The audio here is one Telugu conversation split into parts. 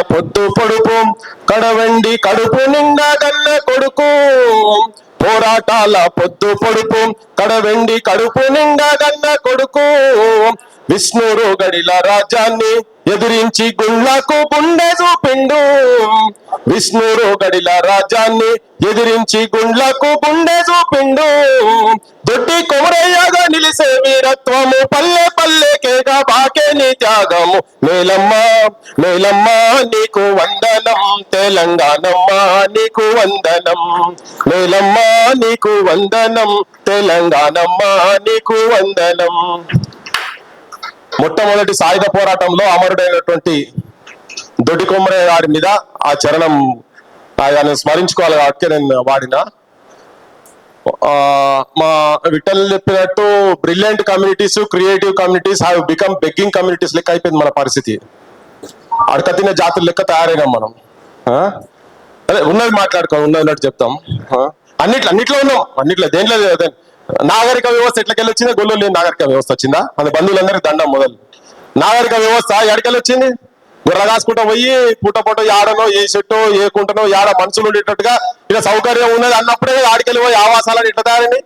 పొద్దు పొడుపు కడవండి కడుపు నిండా గన్న కొడుకు. పోరాటాల పొద్దు పొడుపు కడవెండి కడుపు నిండా గన్న కొడుకు. విష్ణు రోగడిల రాజ్యాన్ని ఎదిరించి గుళ్ళకు గుండె చూపిండు. విష్ణు రోగడిల రాజ్యాన్ని ఎదిరించి గుండ్లకు గుండె చూపిండు. దొడ్డి కొమరయ్యగా నిలిసే వీరత్వము పల్లె పల్లె పల్లెకేగా బాకేని త్యాగము. నేలమ్మ నేలమ్మ నీకు వందనం. తెలంగాణమ్మ నీకు వందనం. నేలమ్మ నీకు వందనం. తెలంగాణమ్మ నీకు వందనం. మొట్టమొదటి సాయుధ పోరాటంలో అమరుడైనటువంటి దొడ్డి కొమ్మరయ్య గారి మీద ఆ చరణం ఆయన స్మరించుకోవాలి కాబట్టి నేను వాడిన. మా విఠల్ చెప్పినట్టు brilliant communities creative communities have become begging communities లెక్క అయిపోయింది మన పరిస్థితి. అడకతిన జాతుల లెక్క తయారైనాం మనం. అదే ఉన్నది మాట్లాడుకో ఉన్నది ఉన్నట్టు చెప్తాం అన్నిట్లో అన్నిట్లో ఉన్నాం. అన్నిట్లో దేంట్లో లేదు, నాగరిక వ్యవస్థ ఎట్లకెళ్ళి వచ్చిందా గొల్లు లేని నాగరిక వ్యవస్థ వచ్చిందా? మన బంధువులందరికీ దండం మొదలు. నాగరిక వ్యవస్థ ఎడకెళ్ళి వచ్చింది? గుర్ర కాసుకుంటా పోయి పూట పూట యాడనో ఏ చెట్టు ఏ కుంటనో యాడ మనుషులు ఉండేటట్టుగా ఇక సౌకర్యం ఉన్నది అన్నప్పుడే ఆడికెళ్ళి పోయి ఆవాసాలని ఇట్లా తయారని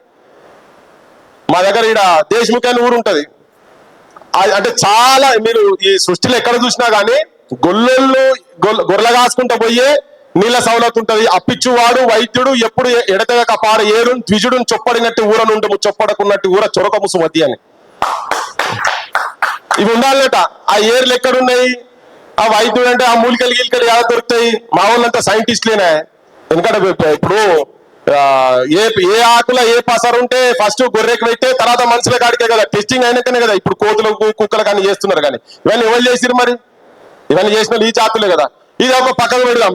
మా దగ్గర ఇక్కడ దేశముఖి అని ఊరు ఉంటుంది. అంటే చాలా మీరు ఈ సృష్టిలో ఎక్కడ చూసినా కానీ గొల్లెళ్ళు గొల్ల గొర్రెల కాసుకుంటూ పోయే నీళ్ళ సౌలత్ ఉంటది. అప్పిచ్చువాడు వైద్యుడు ఎప్పుడు ఎడతగక పార ఏరు ద్విజుడుని చొప్పడినట్టు ఊర నుండి చొప్పడకున్నట్టు ఊర చొరక ముసుమతి అని. ఇవి ఉండాలట. ఆ ఏర్లు ఎక్కడున్నాయి? ఆ వైద్యుడు అంటే ఆ మూలికలు గీలికలు ఎలా దొరుకుతాయి? మా వాళ్ళంతా సైంటిస్ట్లేనే. ఎందుకంటే ఇప్పుడు ఏ ఏ ఆకుల ఏ పసరు ఉంటే ఫస్ట్ గొర్రెకి పెట్టే తర్వాత మనుషుల కాడికే కదా. టెస్టింగ్ అయినాకనే కదా. ఇప్పుడు కోతులకు కుక్కలు కానీ చేస్తున్నారు కానీ. ఇవన్నీ ఎవరు చేసిరు మరి? ఇవన్నీ చేసిన ఈ జాతులే కదా. ఇది ఒక పక్కన పెడదాం.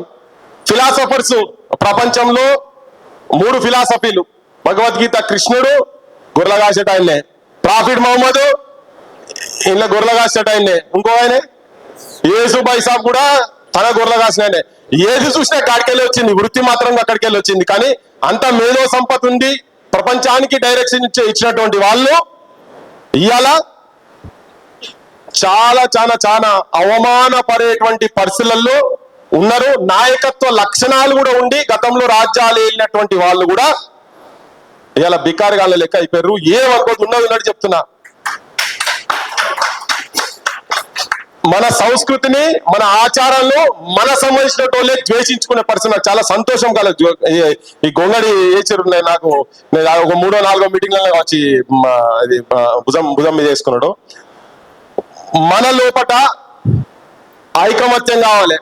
ఫిలాసఫర్స్ ప్రపంచంలో మూడు ఫిలాసఫీలు భగవద్గీత కృష్ణుడు గొర్రెల కాసేట ఆయన్నే. ప్రాఫిట్ మహమ్మద్ ఇలా గొర్రెల కాసేట ఆయన్నే. ఇంకో ఆయనే? యేసు సాబ్ కూడా తన గొర్రెల కాసిన ఆయనే ఏది చూసినా కాడికెళ్ళి వచ్చింది వృత్తి మాత్రం అక్కడికి వెళ్ళి వచ్చింది. కానీ అంత మేధో సంపత్తి ఉంది ప్రపంచానికి డైరెక్షన్ ఇచ్చే ఇచ్చినటువంటి వాళ్ళు ఇవాళ చాలా చాలా చాలా అవమానపడేటువంటి పరిస్థితులలో ఉన్నారు. నాయకత్వ లక్షణాలు కూడా ఉండి గతంలో రాజ్యాలు వెళ్ళినటువంటి వాళ్ళు కూడా ఇవాళ బికారిగాళ్ళ లెక్క అయిపోయారు ఏమనుకోదు ఉన్నది ఉన్నట్టు చెప్తున్నా. మన సంస్కృతిని మన ఆచారాలను మన సంబంధించిన ద్వేషించుకునే పరిస్థితి నాకు చాలా సంతోషం కలదు ఈ- గొంగడి ఏచారు నాకు. ఒక మూడో నాలుగో మీటింగ్లలో వచ్చి ఇది భుజం భుజం మీద వేసుకున్నాడు. మన లోపట ఐకమత్యం కావాలి.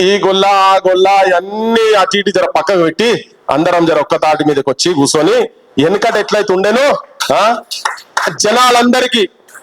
ఈ గొల్ల ఆ గొల్ల ఇవన్నీ అటు ఇటు జర పక్కకు పెట్టి అందరం జర ఒక్క తాటి మీదకి వచ్చి కూర్చొని వెనకట ఎట్లయితే ఉండేనో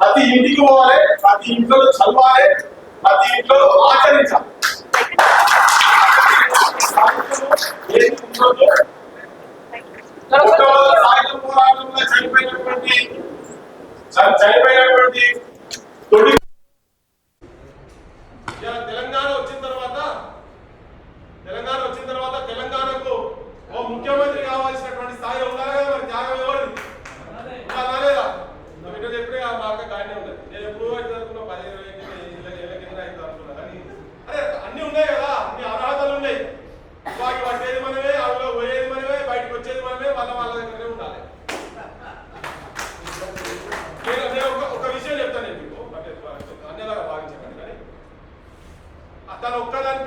ప్రతి ఇంటికి పోవాలి ప్రతి ఇంట్లో చదవాలి ప్రతి ఇంట్లో ఆచరించాలి. చనిపోయినటువంటి చనిపోయినటువంటి తొలి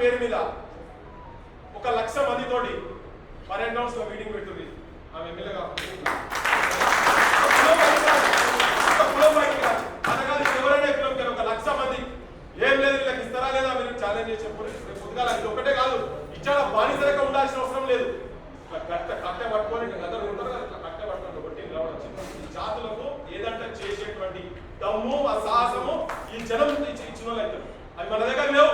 పేరు మీద ఒక లక్ష మందితోటి పన్నెండు అవర్స్లో మీటింగ్ పెట్టుకుంది ఆమె ఎమ్మెల్యేగా ఒక లక్ష మంది ఏం లేదు ఇస్తారా లేదా మీరు చేసి ఇది కాదు. ఉండాల్సిన అవసరం లేదు. కట్ట పట్టుకొని ఉంటారు ఒకటి జాతులకు ఏదంటే చేసేటువంటి దమ్ము ఆ సాహసము ఈ జనం ఇచ్చిన వాళ్ళు అవి మన దగ్గర లేవు.